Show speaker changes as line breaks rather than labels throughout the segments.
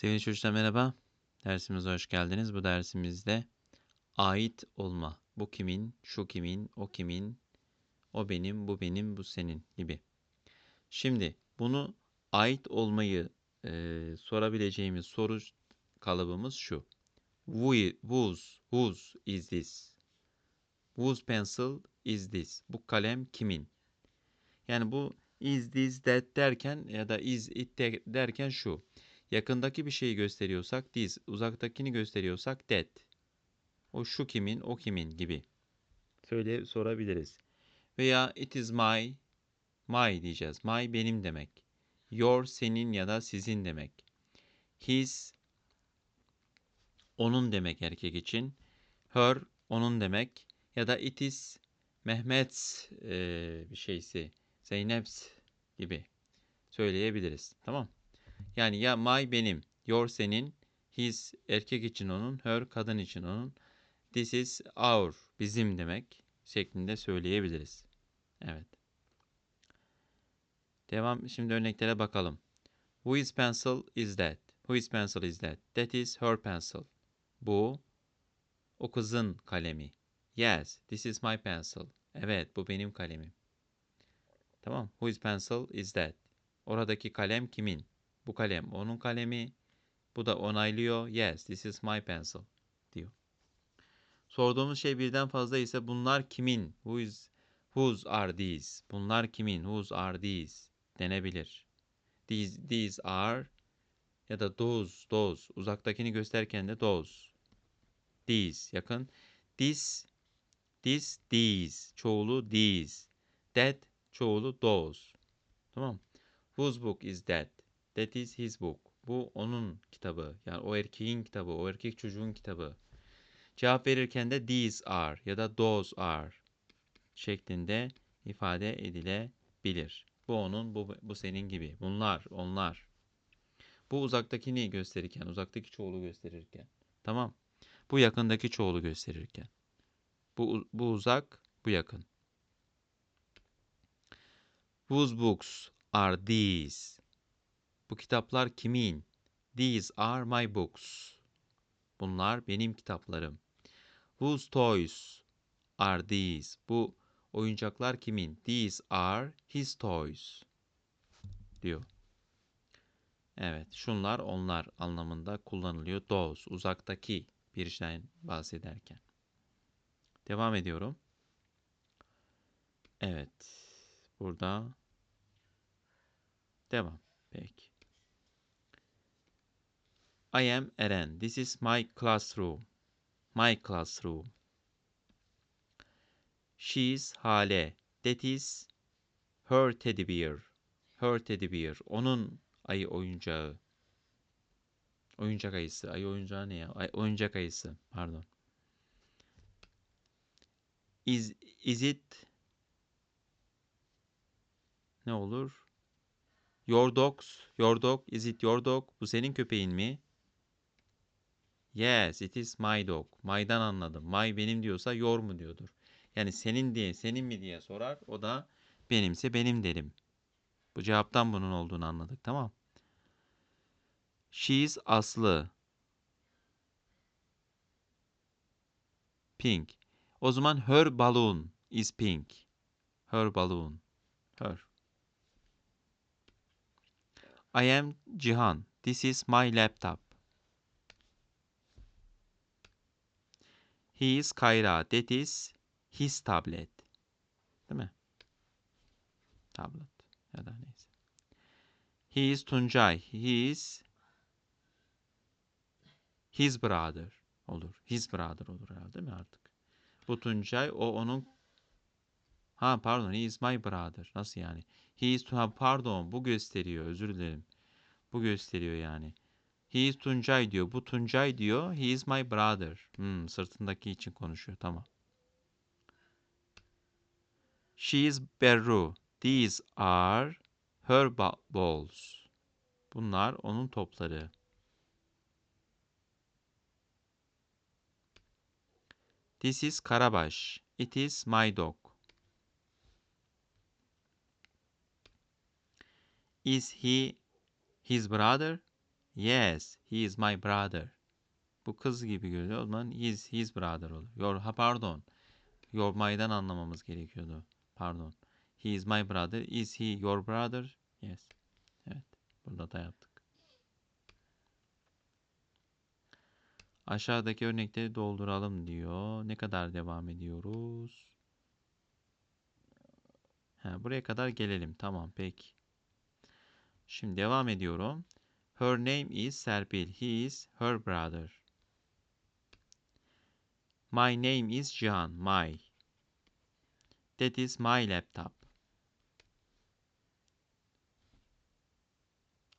Sevgili çocuklar merhaba. Dersimize hoş geldiniz. Bu dersimizde ait olma. Bu kimin, şu kimin, o kimin, o benim, bu benim, bu senin gibi. Şimdi bunu ait olmayı e, sorabileceğimiz soru kalıbımız şu. Who- Whose, whose is this? Whose pencil is this? Bu kalem kimin? Yani bu is this that derken ya da is it de- derken şu. Yakındaki bir şeyi gösteriyorsak this, uzaktakini gösteriyorsak that. O şu kimin, o kimin gibi. Söyle sorabiliriz. Veya it is my, my diyeceğiz. My benim demek. Your senin ya da sizin demek. His onun demek erkek için. Her onun demek. Ya da it is Mehmet eee, bir şeysi. Zeynep's gibi söyleyebiliriz. Tamam. Yani ya my benim, your senin, his erkek için onun, her kadın için onun, this is our bizim demek şeklinde söyleyebiliriz. Evet. Devam şimdi örneklere bakalım. Whose pencil is that? Whose pencil is that? That is her pencil. Bu o kızın kalemi. Yes, this is my pencil. Evet, bu benim kalemim. Tamam. Whose pencil is that? Oradaki kalem kimin? Bu kalem onun kalemi. Bu da onaylıyor. Yes, this is my pencil diyor. Sorduğumuz şey birden fazla ise bunlar kimin? Who is, whose are these? Bunlar kimin? Whose are these? denebilir. These, these are ya da those, those. Uzaktakini gösterirken de those. These yakın. This, this, these. Çoğulu these. That çoğulu those. Tamam. Whose book is that? That is his book. Bu onun kitabı. Yani o erkeğin kitabı, o erkek çocuğun kitabı. Cevap verirken de these are ya da those are şeklinde ifade edilebilir. Bu onun, bu, bu senin gibi. Bunlar, onlar. Bu uzaktakini gösterirken, uzaktaki çoğulu gösterirken. Tamam. Bu yakındaki çoğulu gösterirken. Bu, bu uzak, bu yakın. Whose books are these? Bu kitaplar kimin? These are my books. Bunlar benim kitaplarım. Whose toys are these? Bu oyuncaklar kimin? These are his toys. diyor. Evet, şunlar onlar anlamında kullanılıyor. Those, uzaktaki bir şeyden bahsederken. Devam ediyorum. Evet, burada devam. Peki. I am Eren. This is my classroom. My classroom. She is Hale. That is her teddy bear. Her teddy bear. Onun ayı oyuncağı. Oyuncak ayısı. Ayı oyuncağı ne ya? Ay, oyuncak ayısı. Pardon. Is, is it ne olur? Your dogs. Your dog. Is it your dog? Bu senin köpeğin mi? Yes, it is my dog. My'dan anladım. My benim diyorsa your mu diyordur. Yani senin diye, senin mi diye sorar. O da benimse benim derim. Bu cevaptan bunun olduğunu anladık. Tamam. She is Aslı. Pink. O zaman her balloon is pink. Her balloon. Her. I am Cihan. This is my laptop. He is Kayra. That is his tablet. Değil mi? Tablet ya da neyse. He is Tuncay. He is his brother olur. His brother olur herhalde değil mi artık? Bu Tuncay o onun Ha pardon he is my brother. Nasıl yani? He is ha, pardon bu gösteriyor özür dilerim. Bu gösteriyor yani. He is Tuncay diyor. Bu Tuncay diyor. He is my brother. Hmm, sırtındaki için konuşuyor. Tamam. She is Berru. These are her ba- balls. Bunlar onun topları. This is Karabaş. It is my dog. Is he his brother? Yes, he is my brother. Bu kız gibi görünüyor. O zaman his, his brother olur. Your, ha pardon. Your my'dan anlamamız gerekiyordu. Pardon. He is my brother. Is he your brother? Yes. Evet. Burada da yaptık. Aşağıdaki örnekleri dolduralım diyor. Ne kadar devam ediyoruz? Ha, buraya kadar gelelim. Tamam peki. Şimdi devam ediyorum. Her name is Serpil. He is her brother. My name is Cihan. My. That is my laptop.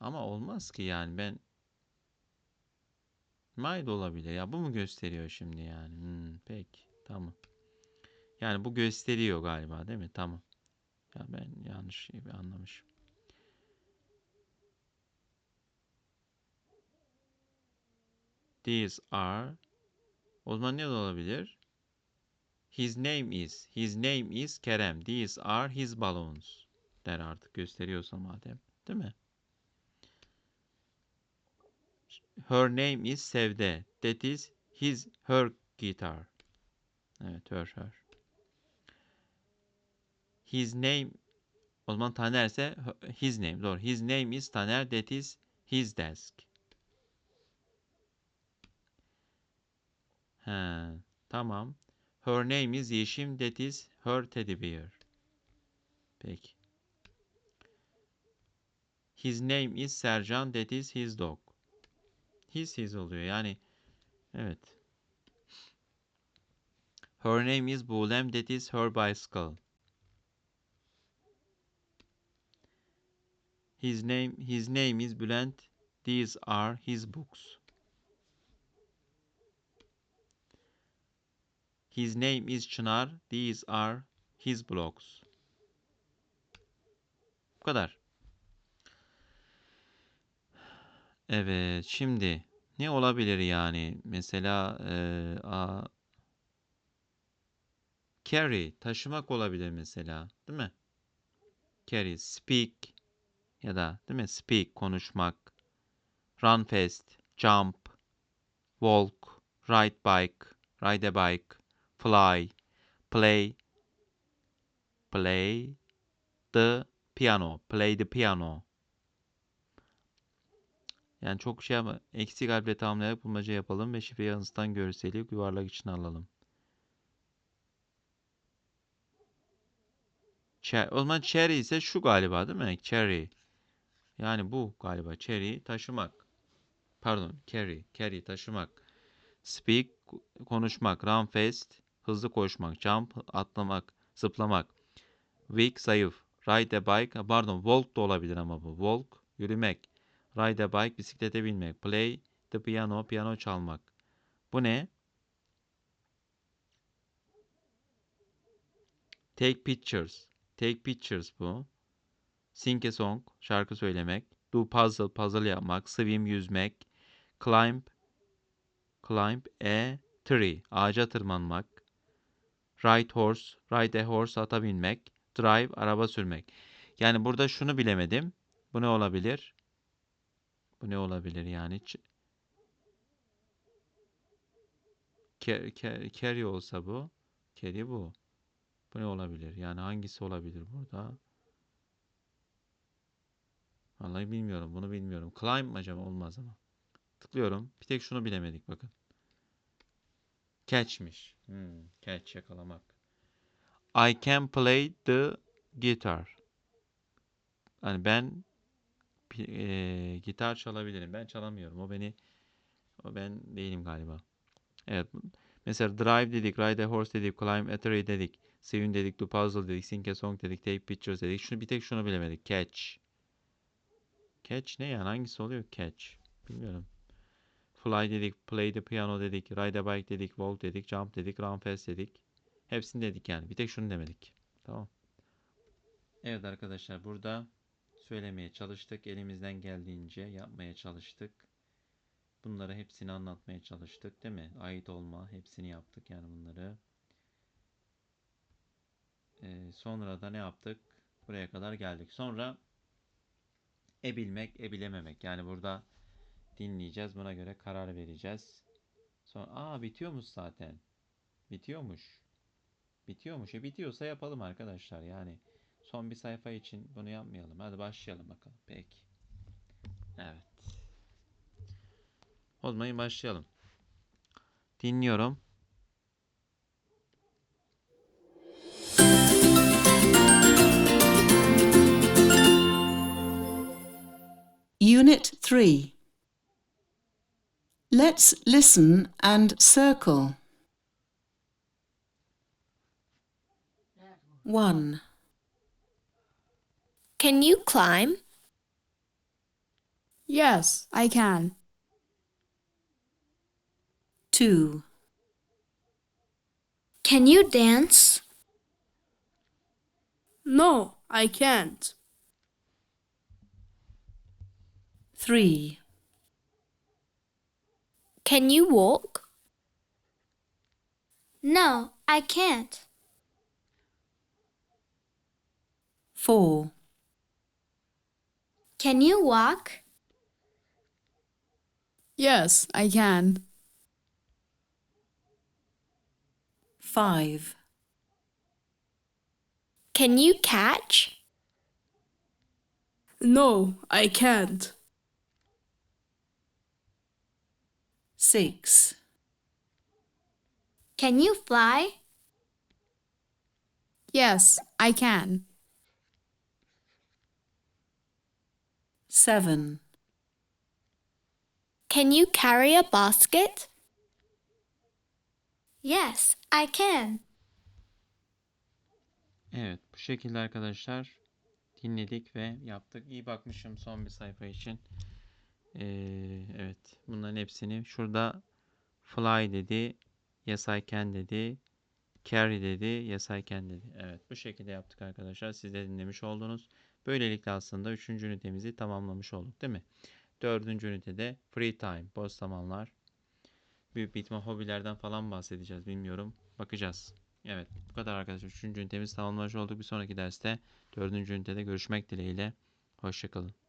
Ama olmaz ki yani ben My de olabilir. Ya bu mu gösteriyor şimdi yani? Hmm, peki. Tamam. Yani bu gösteriyor galiba değil mi? Tamam. Ya ben yanlış şey anlamışım. These are o zaman ne olabilir? His name is. His name is Kerem. These are his balloons. Der artık gösteriyorsa madem. Değil mi? Her name is Sevde. That is his her guitar. Evet her her. His name o zaman Taner ise his name. Doğru. His name is Taner. That is his desk. He, tamam. Her name is Yeşim. That is her teddy bear. Peki. His name is Sercan. That is his dog. His his oluyor. Yani evet. Her name is Bulem. That is her bicycle. His name his name is Bülent. These are his books. His name is Çınar. These are his blogs. Bu kadar. Evet, şimdi ne olabilir yani? Mesela e, a, carry, taşımak olabilir mesela, değil mi? Carry, speak ya da değil mi? Speak, konuşmak. Run fast, jump, walk, ride bike, ride a bike, fly, play, play the piano, play the piano. Yani çok şey ama eksik harfle tamamlayarak bulmaca yapalım ve şifre yansıtan görseli yuvarlak için alalım. Cher o zaman cherry ise şu galiba değil mi? Cherry. Yani bu galiba. Cherry taşımak. Pardon. Carry. Carry taşımak. Speak konuşmak. Run fast hızlı koşmak. Jump atlamak. Zıplamak. Weak zayıf. Ride a bike. Pardon. Walk da olabilir ama bu. Walk yürümek. Ride a bike bisiklete binmek. Play the piano piyano çalmak. Bu ne? Take pictures. Take pictures bu. Sing a song şarkı söylemek. Do puzzle puzzle yapmak. Swim yüzmek. Climb climb a tree ağaca tırmanmak. Ride horse ride a horse ata binmek. Drive araba sürmek. Yani burada şunu bilemedim. Bu ne olabilir? Bu ne olabilir yani? Carry olsa bu. Carry bu. Bu ne olabilir? Yani hangisi olabilir burada? Vallahi bilmiyorum. Bunu bilmiyorum. Climb acaba? Olmaz ama. Tıklıyorum. Bir tek şunu bilemedik bakın. Catch'miş. Hmm, catch yakalamak. I can play the guitar. Hani ben e, gitar çalabilirim. Ben çalamıyorum. O beni o ben değilim galiba. Evet. Mesela drive dedik, ride a horse dedik, climb a tree dedik, swim dedik, do puzzle dedik, sing a song dedik, take pictures dedik. Şunu bir tek şunu bilemedik. Catch. Catch ne yani? Hangisi oluyor? Catch. Bilmiyorum. Fly dedik, play the piano dedik, ride a bike dedik, walk dedik, jump dedik, run fast dedik. Hepsini dedik yani. Bir tek şunu demedik. Tamam. Evet arkadaşlar burada söylemeye çalıştık. Elimizden geldiğince yapmaya çalıştık. Bunları hepsini anlatmaya çalıştık değil mi? Ait olma hepsini yaptık yani bunları. Ee, sonra da ne yaptık? Buraya kadar geldik. Sonra e bilmek, e bilememek. Yani burada dinleyeceğiz. Buna göre karar vereceğiz. Sonra aa bitiyormuş zaten. Bitiyormuş. Bitiyormuş. E bitiyorsa yapalım arkadaşlar. Yani son bir sayfa için bunu yapmayalım. Hadi başlayalım bakalım. Peki. Evet. O zaman başlayalım. Dinliyorum.
Unit 3. Let's listen and circle. 1,
Can you climb?
Yes, I can.
2,
Can you dance?
No, I can't.
3,
Can you walk? No, I can't.
4,
Can you walk?
Yes, I can.
5,
Can you catch?
No, I can't.
6,
Can you fly?
Yes, I can.
7,
Can you carry a basket? Yes, I can.
Evet, bu şekilde arkadaşlar dinledik ve yaptık. İyi bakmışım son bir sayfa için. Ee, evet, bunların hepsini şurada fly dedi, yes I can dedi, carry dedi, yes I can dedi. Evet, bu şekilde yaptık arkadaşlar. Siz de dinlemiş oldunuz. Böylelikle aslında 3. ünitemizi tamamlamış olduk değil mi? 4. ünitede free time, boş zamanlar. Büyük bir ihtimal hobilerden falan bahsedeceğiz bilmiyorum. Bakacağız. Evet bu kadar arkadaşlar. 3. ünitemizi tamamlamış olduk. Bir sonraki derste 4. ünitede görüşmek dileğiyle. Hoşçakalın.